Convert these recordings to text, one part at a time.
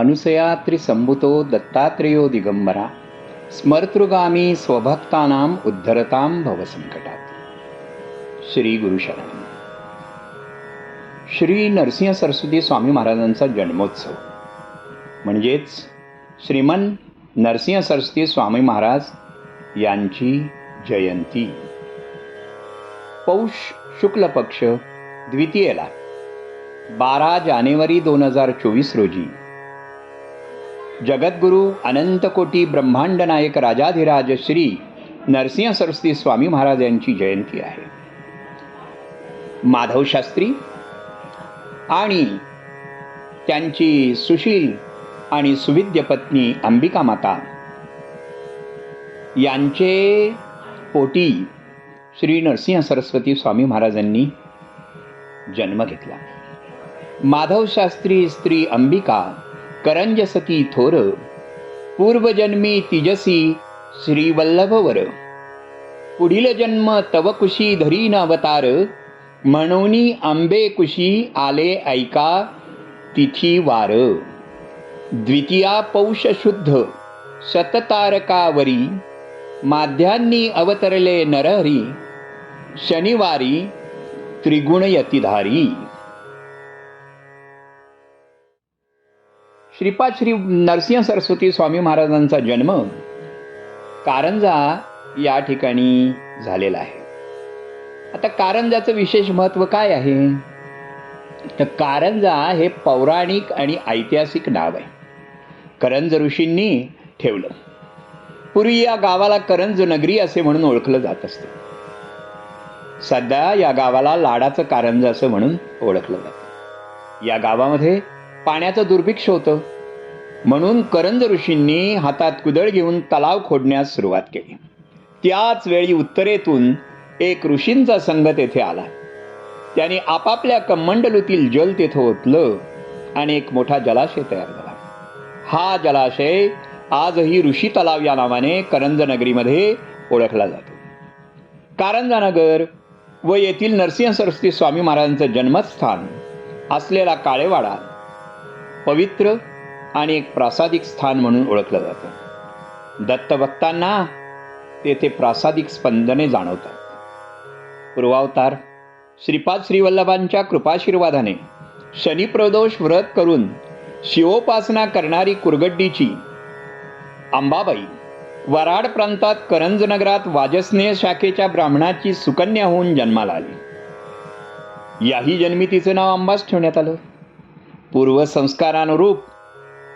अनुसया त्रिसंभुतो दत्तात्रेयो दिगंबरा स्मर्तृगामी स्वभक्तानाम उद्धरतां भवसंकटात। श्री गुरुशरण श्री नरसिंह सरस्वती स्वामी महाराजांचा जन्मोत्सव। म्हणजेच श्रीमन नरसिंह सरस्वती स्वामी महाराज यांची जयंती। पौष शुक्ल पक्ष द्वितीयेला बारा जानेवारी दोन हजार चोवीस रोजी जगद्गुरू अनंतकोटी ब्रह्मांड नायक राजाधिराज श्री नरसिंह सरस्वती स्वामी महाराज यांची जयंती आहे. माधव शास्त्री आणि त्यांची सुशील आणि सुविद्य पत्नी अंबिका माता यांचे पोटी श्री नरसिंह सरस्वती स्वामी महाराजांनी जन्म घेतला. माधव शास्त्री स्त्री अंबिका करंजसती थोर पूर्वजन्मी तिजसी श्रीवल्लभवर. पुढील जन्म तव कुशी धरीन अवतार म्हणूनी आंबे कुशी आले ऐका तिथी वार. द्वितीया पौष शुद्ध सततारकावरी माध्यांनी अवतरले नरहरी शनिवारी त्रिगुण श्रीपाद श्री नरसिंह सरस्वती स्वामी महाराजांचा जन्म कारंजा या ठिकाणी झालेला आहे. आता कारंजाचं विशेष महत्त्व काय आहे? तर कारंजा हे पौराणिक आणि ऐतिहासिक नाव आहे. करंज ऋषींनी ठेवलं. पूर्वी या गावाला करंज नगरी असे म्हणून ओळखलं जात असते. सध्या या गावाला लाडाचं कारंज असं म्हणून ओळखलं जातं. या गावामध्ये पाण्याचं दुर्भिक्ष होतं. म्हणून करंज ऋषींनी हातात कुदळ घेऊन तलाव खोदण्यास सुरुवात केली. त्याच वेळी उत्तरेतून एक ऋषींचा संघ तेथे आला. त्याने आपापल्या कमंडलूतील जल तेथे ओतलं आणि एक मोठा जलाशय तयार झाला. हा जलाशय आजही ऋषी तलाव या नावाने करंज नगरीमध्ये ओळखला जातो. कारंजानगर व येथील नरसिंह सरस्वती स्वामी महाराजांचं जन्मस्थान असलेला काळेवाडा पवित्र आणि एक प्रासादिक स्थान म्हणून ओळखलं जातं. दत्तभक्तांना तेथे प्रासादिक स्पंदने जाणवतात. पूर्वावतार श्रीपाद श्रीवल्लभांच्या कृपाशीर्वादाने शनिप्रदोष व्रत करून शिवोपासना करणारी कुरगड्डीची अंबाबाई वराड प्रांतात करंजनगरात वाजस्नेय शाखेच्या ब्राह्मणाची सुकन्या होऊन जन्माला आली. याही जन्मी तिचं नाव अंबास ठेवण्यात आलं. पूर्वसंस्कारानुरूप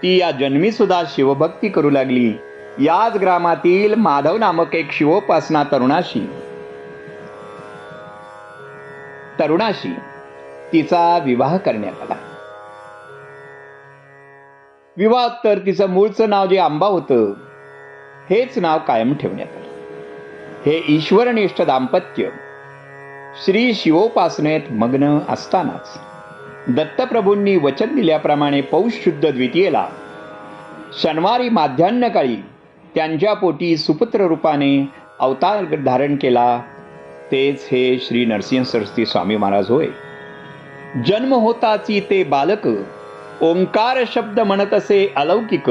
ती या जन्मी सुद्धा शिवभक्ती करू लागली. याच ग्रामातील माधव नामक एक शिवोपासना तरुणाशी. तरुणाशी तिचा विवाह करण्यात आला. विवाह तर तिचं मूळचं नाव जे आंबा होतं हेच नाव कायम ठेवण्यात आलं. हे ईश्वरनिष्ठ दाम्पत्य श्री शिवोपासनेत मग्न असतानाच दत्तप्रभूंनी वचन दिल्याप्रमाणे पौष शुद्ध द्वितीयेला शनिवारी माध्यान्हकाळी त्यांच्या पोटी सुपुत्र रूपाने अवतार धारण केला तेच हे श्री नरसिंह सरस्वती स्वामी महाराज होय. जन्म होताची ते बालक ओंकार शब्द म्हणत असे अलौकिक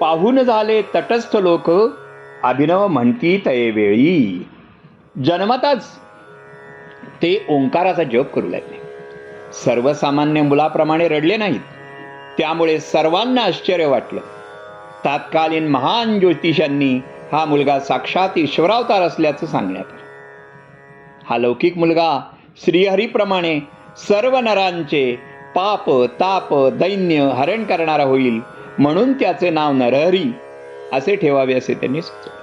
पाहून झाले तटस्थ लोक अभिनव म्हणती तये वेळी जन्मताच ते ओंकाराचा जप करू लागले. सर्वसामान्य मुलाप्रमाणे रडले नाहीत. त्यामुळे सर्वांना आश्चर्य वाटलं. तात्कालीन महान ज्योतिषांनी हा मुलगा साक्षात ईश्वरावतार असल्याचं सांगण्यात आलं. हा लौकिक मुलगा श्रीहरीप्रमाणे सर्व नरांचे पाप ताप दैन्य हरण करणारा होईल म्हणून त्याचे नाव नरहरी असे ठेवावे असे त्यांनी सुचवले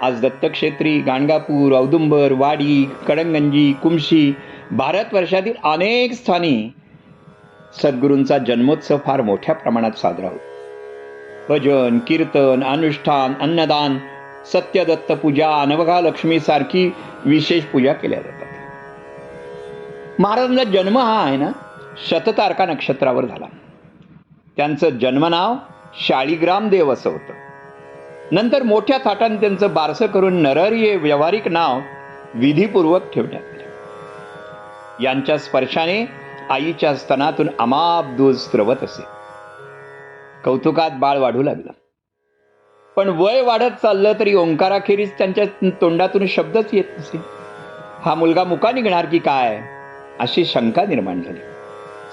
आज दत्तक्षेत्री गाणगापूर औदुंबर वाडी कडंगंजी कुमशी भारतवर्षातील अनेक स्थानी सद्गुरूंचा जन्मोत्सव फार मोठ्या प्रमाणात साजरा होतो. भजन कीर्तन अनुष्ठान अन्नदान सत्यदत्त पूजा अनवघा लक्ष्मी सारखी विशेष पूजा केल्या जातात. महाराजांचा जन्म हा आहे ना शततारका नक्षत्रावर झाला. त्यांचं जन्मनाव शाळीग्राम देव असं होतं. नंतर मोठ्या थाटाने त्यांचं बारसं करून नरहरी हे व्यावहारिक नाव विधीपूर्वक ठेवण्यात यांच्या स्पर्शाने आईच्या स्तनातून अमाप दूध स्त्रवत असे. कौतुकात बाळ वाढू लागलं. पण वय वाढत चाललं तरी ओंकाराखेरीज त्यांच्या तोंडातून शब्दच येत नसे. हा मुलगा मुका निघणार की काय? अशी शंका निर्माण झाली.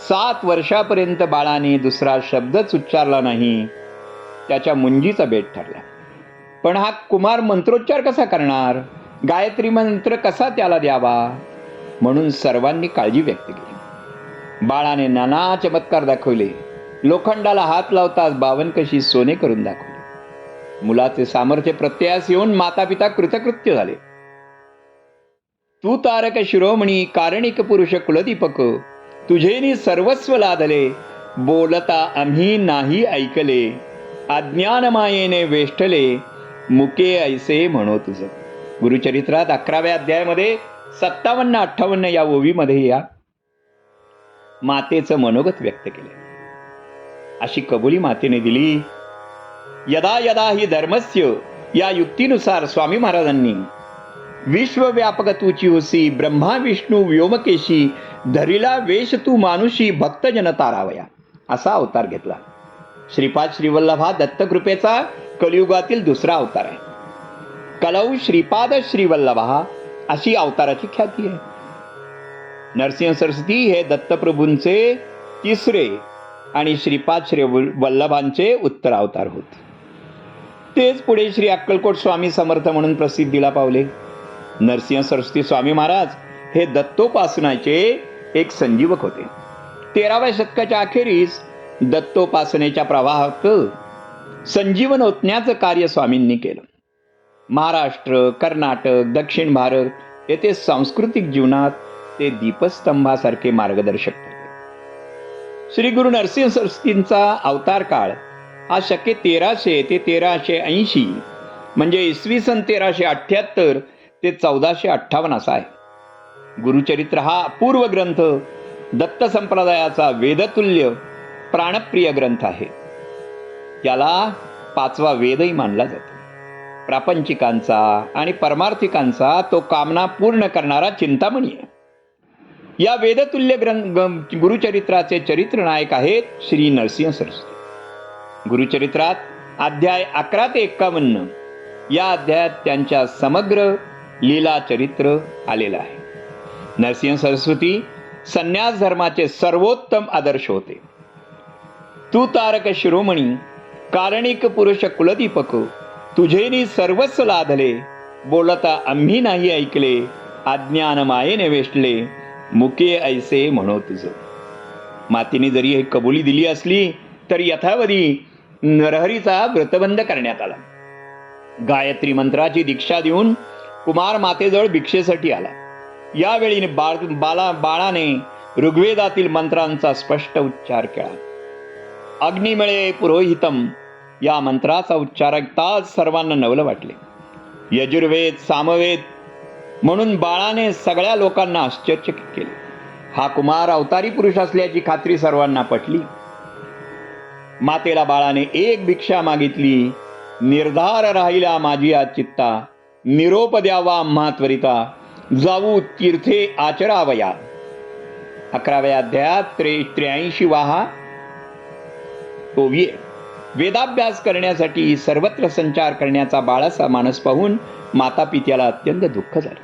सात वर्षापर्यंत बाळाने दुसरा शब्दच उच्चारला नाही. त्याच्या मुंजीचा बेट ठरला. पण हा कुमार मंत्रोच्चार कसा करणार? गायत्री मंत्र कसा त्याला द्यावा? म्हणून सर्वांनी काळजी व्यक्त केली. बाळाने नाना चमत्कार दाखवले. लोखंडाला हात लावताच बावनकशी सोने करून दाखवले. मुलाचे सामर्थ्य प्रत्ययास येऊन माता पिता कृतकृत्य झाले. तू तारक शिरोमणी कारणिक पुरुष कुलदीपक तुझेनी सर्वस्व लादले. बोलता आम्ही नाही ऐकले. अज्ञान मायेने वेष्टले. मुके ऐसे म्हणो तुझं. गुरुचरित्रात अकराव्या अध्यायामध्ये सत्तावन्न अठ्ठावन्न या ओवीमध्ये या मातेचं मनोगत व्यक्त केले अशी कबुली मातेने दिली यदा यदा ही धर्मस्य या युक्तीनुसार स्वामी महाराजांनी विश्वव्यापक तुची होसी ब्रह्मा विष्णू व्योमकेशी धरिला वेश तू मानुषी भक्तजन तारावया असा अवतार घेतला. श्रीपाद श्रीवल्लभ हा दत्तकृपेचा कलियुगातील दुसरा अवतार आहे. कलौ श्रीपाद श्रीवल्लभा अशी अवताराची ख्याती आहे. नरसिंह सरस्वती हे दत्तप्रभूंचे तिसरे आणि श्रीपाद श्री वल्लभांचे उत्तर अवतार होते. तेच पुढे श्री अक्कलकोट स्वामी समर्थ म्हणून प्रसिद्धीला पावले. नरसिंह सरस्वती स्वामी महाराज हे दत्तोपासनाचे एक संजीवक होते. तेराव्या शतकाच्या अखेरीस दत्तोपासनेच्या प्रवाहात संजीवन ओतण्याचं कार्य स्वामींनी केलं. महाराष्ट्र कर्नाटक दक्षिण भारत येथे सांस्कृतिक जीवनात ते दीपस्तंभासारखे मार्गदर्शक ठरले. श्री गुरु नरसिंह सरस्वतींचा अवतार काळ हा शके तेराशे ते तेराशे ऐंशी म्हणजे इसवी सन तेराशे अठ्ठ्याहत्तर ते चौदाशे अठ्ठावन्न असा आहे. गुरुचरित्र हा अपूर्व ग्रंथ दत्त संप्रदायाचा वेदतुल्य प्राणप्रिय ग्रंथ आहे. याला पाचवा वेदही मानला जातो. प्रापंचिकांचा आणि परमार्थिकांचा तो कामना पूर्ण करणारा चिंतामणी आहे. या वेदतुल्य ग्रंथ गुरुचरित्राचे चरित्र नायक आहेत श्री नरसिंह सरस्वती. गुरुचरित्रात अध्याय अकरा ते एक्कावन्न या अध्यायात त्यांच्या समग्र लीला चरित्र आलेलं आहे. नरसिंह सरस्वती संन्यास धर्माचे सर्वोत्तम आदर्श होते. तू तारक शिरोमणी कारणिक पुरुष कुलदीपक तुझेनी सर्वस्व लाधले बोलता आम्ही नाही ऐकले. अज्ञान मायेने वेष्टले मुके ऐसे म्हणो तुझ. मातीने जरी हे कबुली दिली असली तरी यथावधी नरहरीचा व्रतबंध करण्यात आला. गायत्री मंत्राची दीक्षा देऊन कुमार मातेजवळ भिक्षेसाठी आला. यावेळी बाळ बाला बाळाने ऋग्वेदातील मंत्रांचा स्पष्ट उच्चार केला. अग्निमळे पुरोहितम या मंत्राचा उच्चार ऐकताच सर्वांना नवलं वाटले. यजुर्वेद सामवेद म्हणून बाळाने सगळ्या लोकांना आश्चर्यचकित केले. हा कुमार अवतारी पुरुष असल्याची खात्री सर्वांना पटली. मातेला बाळाने एक भिक्षा मागितली. निर्धार राहिला माझी आज चित्ता. निरोप द्यावा महात्वरिता जाऊ तीर्थे आचरावया. अकराव्या अध्यायात त्रे त्र्याऐंशी वाहा. ओविये वेदाभ्यास करण्यासाठी सर्वत्र संचार करण्याचा बाळाचा मानस पाहून माता पित्याला अत्यंत दुःख झाले.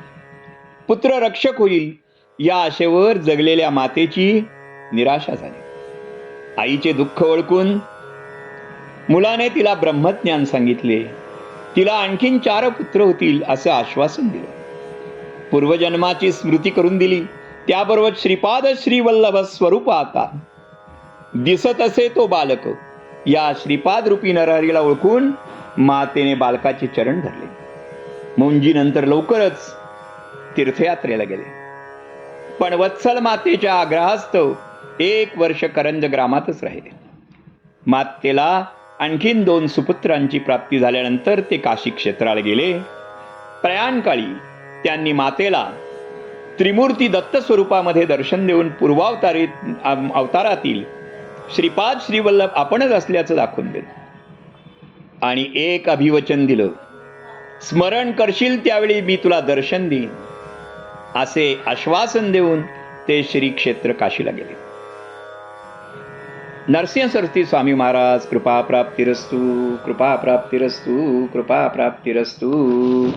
पुत्र रक्षक होईल या आशेवर जगलेल्या मातेची निराशा झाली. आईचे दुःख ओळखून मुलाने तिला ब्रह्मज्ञान सांगितले. तिला आणखीन चार पुत्र होतील असं आश्वासन दिलं. पूर्वजन्माची स्मृती करून दिली. त्याबरोबर श्रीपाद श्रीवल्लभ स्वरूप आता. दिसत असे तो बालक. या श्रीपाद रूपी नरहरीला ओळखून मातेने बालकाचे चरण धरले. मुंजीनंतर लवकरच तीर्थयात्रेला गेले. पण वत्सल मातेच्या आग्रहास्तव एक वर्ष करंज ग्रामातच राहिले. मातेला आणखीन दोन सुपुत्रांची प्राप्ती झाल्यानंतर ते काशी क्षेत्राला गेले. प्रयाणकाळी त्यांनी मातेला त्रिमूर्ती दत्त स्वरूपामध्ये दर्शन देऊन पूर्वावतारीत अवतारातील श्रीपाद श्रीवल्लभ आपणच असल्याचं दाखवून देतो. आणि एक अभिवचन दिलं. स्मरण करशील त्यावेळी मी तुला दर्शन देईन. असे आश्वासन देऊन ते श्री क्षेत्र काशीला गेले. नरसिंह सरस्वती स्वामी महाराज कृपा प्राप्तिरस्तू कृपा प्राप्तिरस्तू कृपा प्राप्तिरस्तू.